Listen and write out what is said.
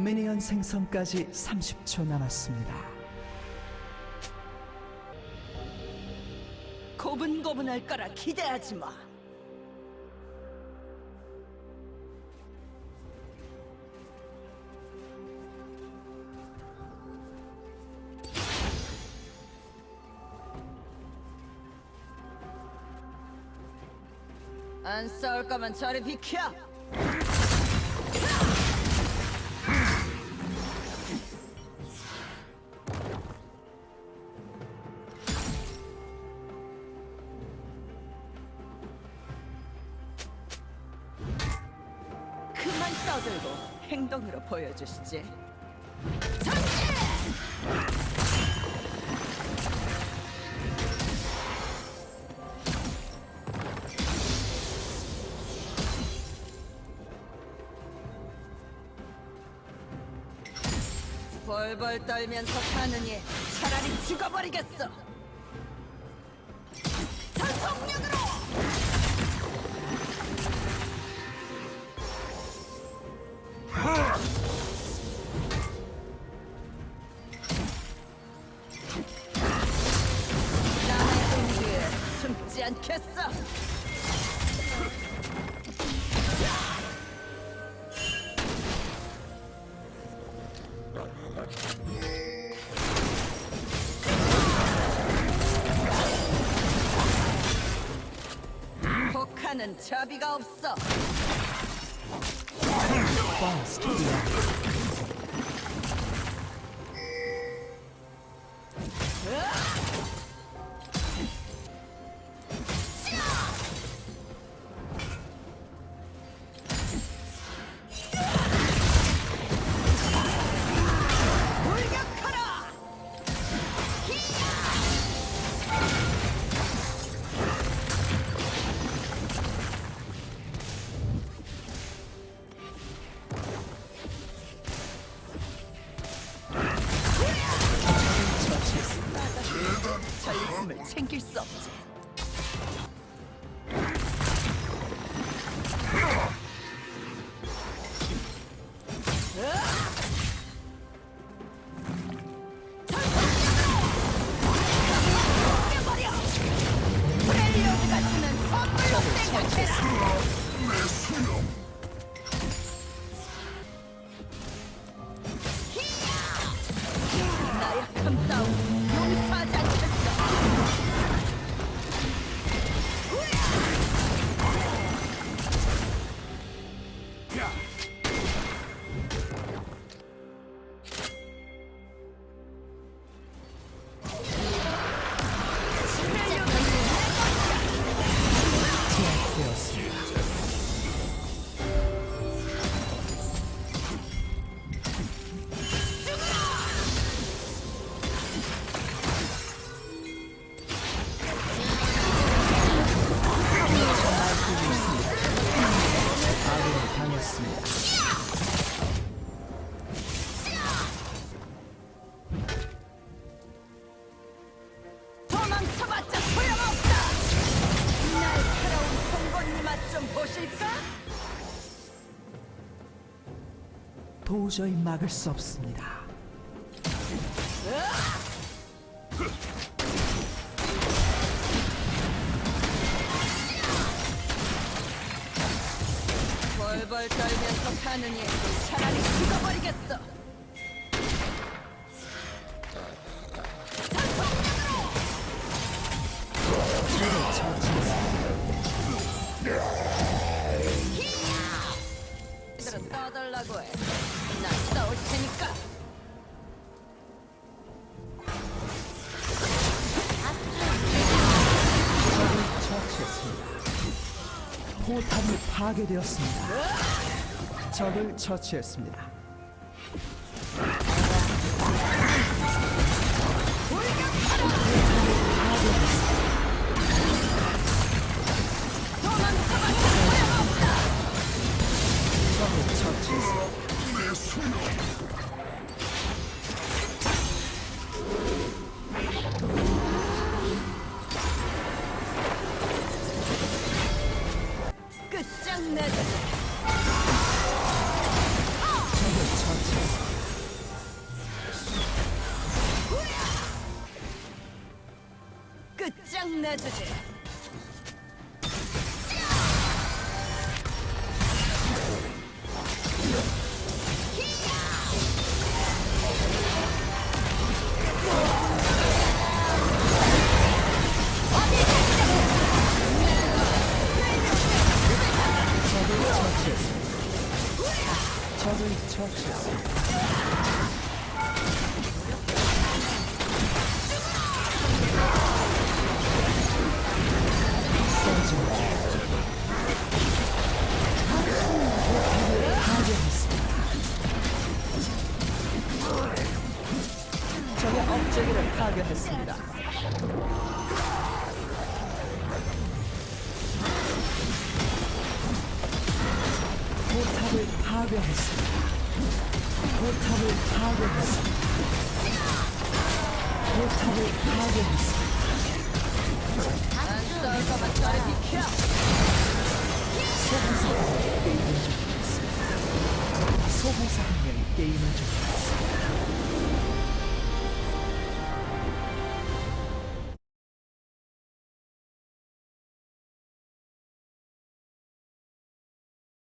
미니언 생성까지 30초 남았습니다. 고분고분할 거라 기대하지 마. 안 싸울 거면 저리 비켜. 행동으로 보여주시지. 벌벌 떨면서 사느니 차라리 죽어버리겠어. 않겠어. 폭하는 자비가 없어. come down. 아군이 당했습니다. 도망쳐봤자 소용없다! 날카로운 송곳니 맛좀 보실까? 도저히 막을 수 없습니다. 떨면서 가느니 차라리 죽어버리겠어! 떠달라고 해. 난 싸울 테니까. 포탑이 파괴되었습니다. 적을 처치했습니다. 적을 끝장나주지. 적을 처치했습니다. 써지 파괴했습니다. 포탑을 파괴했습니다. 포탑을 파괴했습니다. 안 싸울 거면 저리 비켜. 소부사 한 명이 게임을 중입니다. 소부사 한 명이 게임을 중입니다.